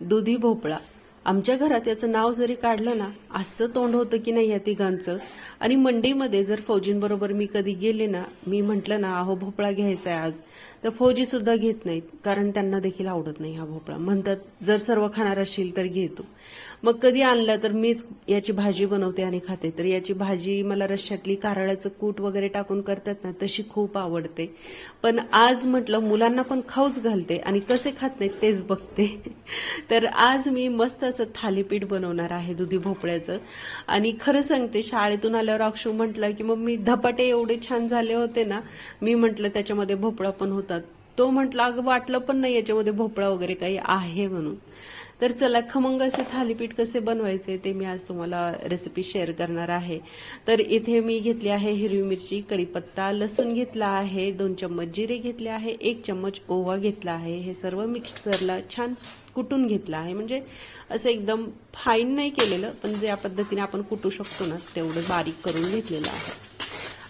दुधी भोपळा. आमच्या घरात याचं नाव जरी काढलं ना असं तोंड होतं की नाही या तिघांचं? आणि मंडईमध्ये जर फौजींबरोबर मी कधी गेले ना मी म्हटलं ना अहो भोपळा घ्यायचा आहे आज. तर फौजी सुद्धा घेत नाहीत कारण त्यांना देखील आवडत नाही हा भोपळा. म्हणतात जर सर्व खाणार असशील तर घेतो मग कधी आणला तर मीच याची भाजी बनवते आणि खाते. तर याची भाजी मला रश्श्यातली कारळाचं कूट वगैरे टाकून करतात ना तशी खूप आवडते. पण आज म्हटलं मुलांना पण खाऊच घालते आणि कसे खात नाहीत तेच बघते. तर आज मी मस्त असं थालीपीठ बनवणार आहे दुधी भोपळ्याचं. आणि खरं सांगते शाळेतून आल्यावर अक्षू म्हटलं की मग मी धपाटे एवढे छान झाले होते ना मी म्हटलं त्याच्यामध्ये भोपळा पण होता. तो म्हटला अगं वाटलं पण नाही याच्यामध्ये भोपळा वगैरे काही आहे म्हणून. तर चला खमंग असे थालीपीठ कसे बनवायचे ते मी आज तुम्हाला रेसिपी शेअर करणार आहे. तर इथे मी घेतली आहे हिरवी मिरची कढीपत्ता लसूण घेतला आहे दोन चम्मच जिरे घेतले आहे एक चम्मच ओवा घेतला आहे. हे सर्व मिक्सरला छान कुटून घेतलं आहे. म्हणजे असं एकदम फाईन नाही केलेलं पण ज्या पद्धतीने आपण कुटू शकतो ना तेवढं बारीक करून घेतलेलं आहे.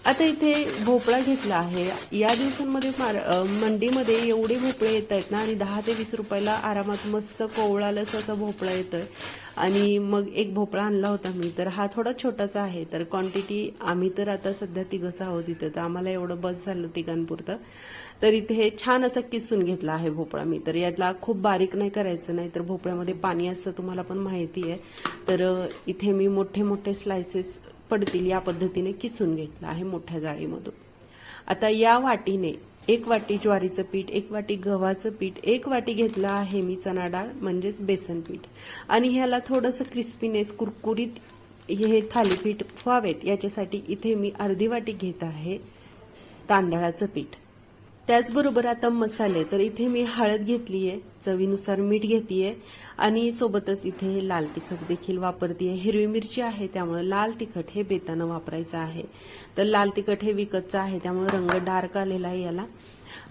आता इथे भोपळा घेतला आहे. या दिवसांमध्ये मार- मंडीमध्ये एवढे भोपळे येत आहेत ना आणि दहा ते वीस रुपयाला आरामात मस्त कोवळालाच असा भोपळा येतोय. आणि मग एक भोपळा आणला होता मी तर हा थोडा छोटाचा आहे तर क्वांटिटी आम्ही तर आता सध्या तिघंच आहोत इथं तर आम्हाला एवढं बस झालं तिघांपुरतं. तर इथे छान असा किसून घेतला आहे भोपळा मी तर यातला खूप बारीक नाही करायचं नाही तर भोपळ्यामध्ये पाणी असतं तुम्हाला पण माहिती आहे. तर इथे मी मोठे मोठे स्लायसेस पडतील या पद्धतीने किसून घेतला आहे मोठ्या जाळीमधून. आता या वाटीने एक वाटी ज्वारीचं पीठ एक वाटी गव्हाचं पीठ एक वाटी घेतलं आहे मी चणा डाळ म्हणजेच बेसन पीठ. आणि ह्याला थोडंसं क्रिस्पीनेस कुरकुरीत हे थालीपीठ व्हावेत याच्यासाठी इथे मी अर्धी वाटी घेत आहे तांदळाचं पीठ. त्याचबरोबर आता मसाले तर इथे मी हळद घेतली आहे चवीनुसार मीठ घेतीये आणि सोबतच इथे लाल तिखट देखील वापरतीये. हिरवी मिरची आहे त्यामुळे लाल तिखट हे बेतानं वापरायचं आहे. तर लाल तिखट हे विकतचं आहे त्यामुळे रंग डार्क आलेला आहे याला.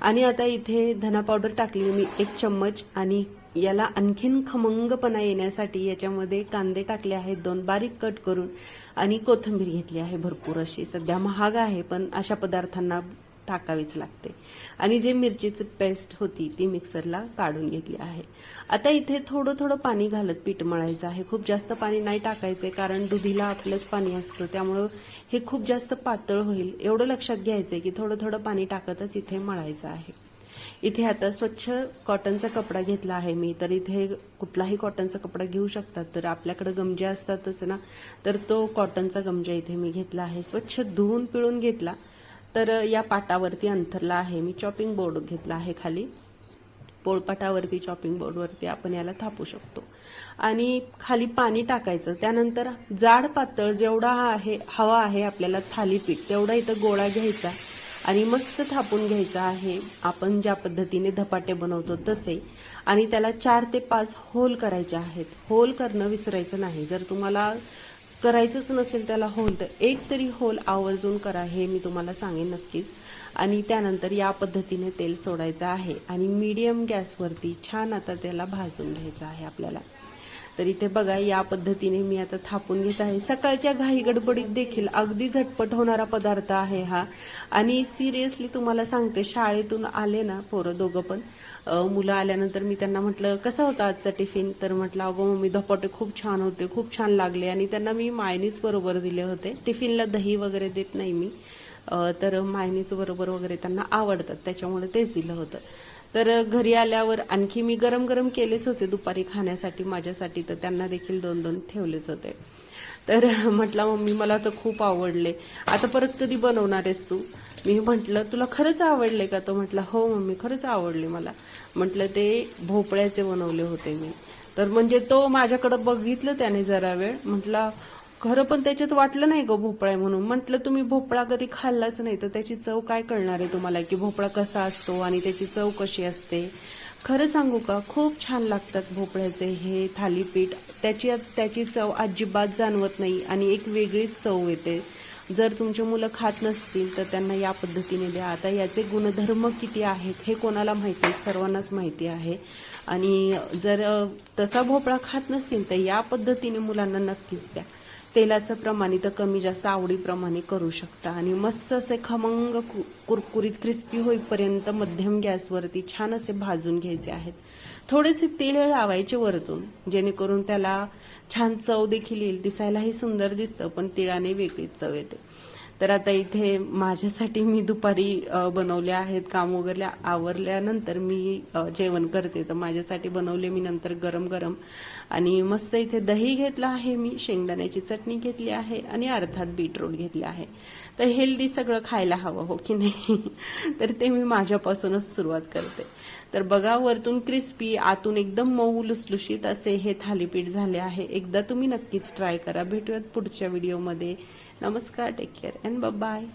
आणि आता इथे धना पावडर टाकली मी एक चम्मच आणि याला आणखीन खमंगपणा येण्यासाठी याच्यामध्ये कांदे टाकले आहेत दोन बारीक कट करून आणि कोथिंबीर घेतली आहे भरपूर अशी. सध्या महाग आहे पण अशा पदार्थांना टाकावीच लागते. आणि जे मिरचीची पेस्ट होती ती मिक्सरला काढून घेतली आहे. आता इथे थोडं थोडं पाणी घालत पीठ मळायचं आहे. खूप जास्त पाणी नाही टाकायचंय कारण दुधीला आपलंच पाणी असतं. त्यामुळं हे खूप जास्त पातळ होईल. एवढं लक्षात घ्यायचंय की थोडं थोडं पाणी टाकतच इथे मळायचं आहे. इथे आता स्वच्छ कॉटनचा कपडा घेतला आहे मी. तर इथे कुठलाही कॉटनचा कपडा घेऊ शकतात. तर आपल्याकडे गमजे असतातच ना तर तो कॉटनचा गमजा इथे मी घेतला आहे. स्वच्छ धुवून पिळून घेतला. तर या पाटावरती अंथरला आहे. मी चॉपिंग बोर्ड घेतला आहे खाली. पोळपाटावरती चॉपिंग बोर्डवरती आपण याला थापू शकतो. आणि खाली पाणी टाकायचं. त्यानंतर जाड पातळ जेवढा आहे हवा आहे आपल्याला थालीपीठ तेवढा इथं गोळा घ्यायचा आणि मस्त थापून घ्यायचा आहे. आपण ज्या पद्धतीने धपाटे बनवतो तसे. आणि त्याला चार ते पाच होल करायचे आहेत. होल करणं विसरायचं नाही. जर तुम्हाला करायचंच नसेल त्याला होल तर एक तरी होल आवर्जून करा हे मी तुम्हाला सांगेन नक्कीच. आणि त्यानंतर या पद्धतीने तेल सोडायचं आहे. आणि मीडियम गॅसवरती छान आता त्याला भाजून घ्यायचं आहे आपल्याला. तर इथे बघा या पद्धतीने मी आता थापून घेत आहे. सकाळच्या घाई गडबडीत देखील अगदी झटपट होणारा पदार्थ आहे हा. आणि सिरियसली तुम्हाला सांगते शाळेतून आले ना पोरं दोघं पण मुलं आल्यानंतर मी त्यांना म्हटलं कसा होता आजचा टिफिन? तर म्हटलं अगो मम्मी धपाटे खूप छान होते खूप छान लागले. आणि त्यांना मी मायनीस बरोबर दिले होते. टिफिनला दही वगैरे देत नाही मी तर मायनीस बरोबर वगैरे त्यांना आवडतात त्याच्यामुळे तेच दिलं होतं. तर घरी आल्यावर आणखी मी गरम गरम केलेच होते दुपारी खाण्यासाठी माझ्यासाठी. तर त्यांना देखील दोन दोन ठेवलेच होते. तर म्हटलं मम्मी मला तर खूप आवडले. आता परत कधी बनवणार आहेस तू? मी म्हटलं तुला खरंच आवडले का? तो म्हटलं हो मम्मी खरंच आवडले मला. म्हटलं ते भोपळ्याचे बनवले होते मी. तर म्हणजे तो माझ्याकडं बघितलं त्याने जरा वेळ. म्हटला खरं पण त्याच्यात वाटलं नाही ग भोपळा आहे म्हणून. म्हटलं तुम्ही भोपळा कधी खाल्लाच नाही तर त्याची चव काय कळणार आहे तुम्हाला की भोपळा कसा असतो आणि त्याची चव कशी असते? खरं सांगू का खूप छान लागतात भोपळ्याचे हे थालीपीठ. त्याची त्याची चव अजिबात जाणवत नाही आणि एक वेगळीच चव येते. जर तुमची मुलं खात नसतील तर त्यांना या पद्धतीने द्या. आता याचे गुणधर्म किती आहेत हे कोणाला माहिती आहे सर्वांनाच माहिती आहे. आणि जर तसा भोपळा खात नसतील तर या पद्धतीने मुलांना नक्कीच द्या. तेलाचं प्रमाण इथं कमी जास्त आवडीप्रमाणे करू शकता. आणि मस्त असे खमंग कु- कुरकुरीत क्रिस्पी होईपर्यंत मध्यम गॅसवरती छान असे भाजून घ्यायचे आहेत. थोडेसे तेल लावायचे वरतून जेणेकरून त्याला छान चव देखील येईल. दिसायलाही सुंदर दिसतं पण तिळाने वेगळीच चव येते. तर आता इथे माझ्यासाठी मी दुपारी बनवल्या बनवले आहेत काम वगैरे आवरल्यानंतर मी जेवण करते. तर माझ्यासाठी बनवले मी नंतर गरम गरम. आणि मस्त इथे दही घेतलं आहे मी शेंगदाण्याची चटणी घेतली आहे आणि अर्थात बीटरूट घेतले आहे. तर हेल्दी सगळं खायला हवं हो की नाही? तर ते मी माझ्यापासूनच सुरुवात करते. तर बघा वरतून क्रिस्पी आतून एकदम मऊ लुसलुशीत असे हे थालीपीठ झाले आहे. एकदा तुम्ही नक्कीच ट्राय करा. भेटूयात पुढच्या व्हिडिओमध्ये नमस्कार टेक केअर अँड बाय